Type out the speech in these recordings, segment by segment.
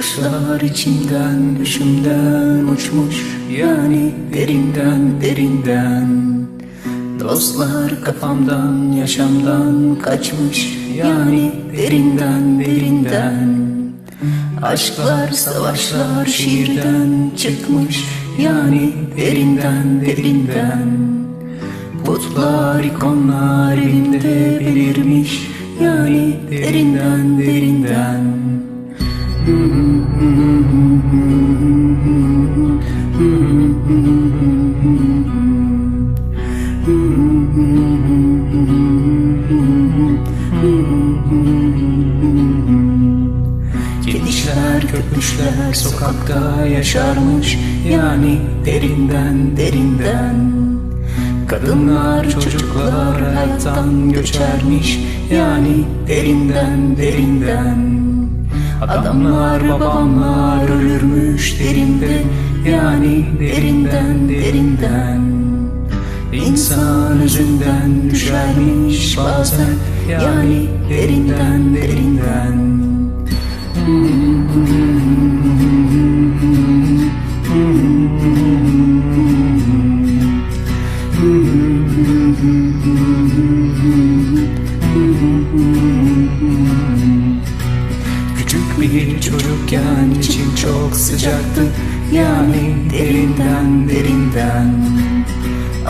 Kuşlar içinden düşümden uçmuş Yani derinden derinden. Dostlar kafamdan yaşamdan kaçmış Yani derinden derinden. Aşklar savaşlar şiirden çıkmış Yani derinden derinden. Putlar ikonlar elinde belirmiş Yani derinden derinden Kedişler köpüşler sokakta yaşarmış. Yani derinden derinden. Kadınlar çocuklar hayattan göçermiş. Yani derinden derinden. Adamlar babamlar ölürmüş derinde. Yani derinden derinden İnsan özünden düşermiş bazen Yani derinden derinden. Küçük bir çocukken içim çok sıcaktı Yani derinden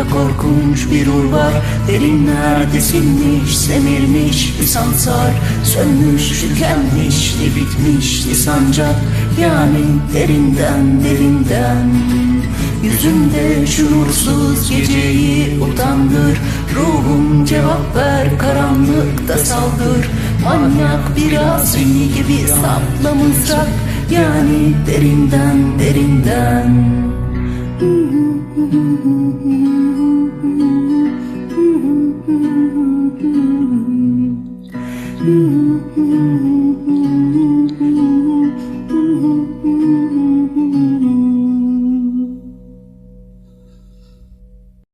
ruhumda korkunç bir ur var. Derinlerde sinmiş, semirmiş bir sansar. Sönmüş, tükenmişti, bitmişti sancak. Yani derinden derinden. Yüzümde şuursuz geceyi utandır. Ruhum cevap ver karanlıkta saldır. Manyak bir asi gibi sapla mızrak Yani derinden derinden Mm-hmm.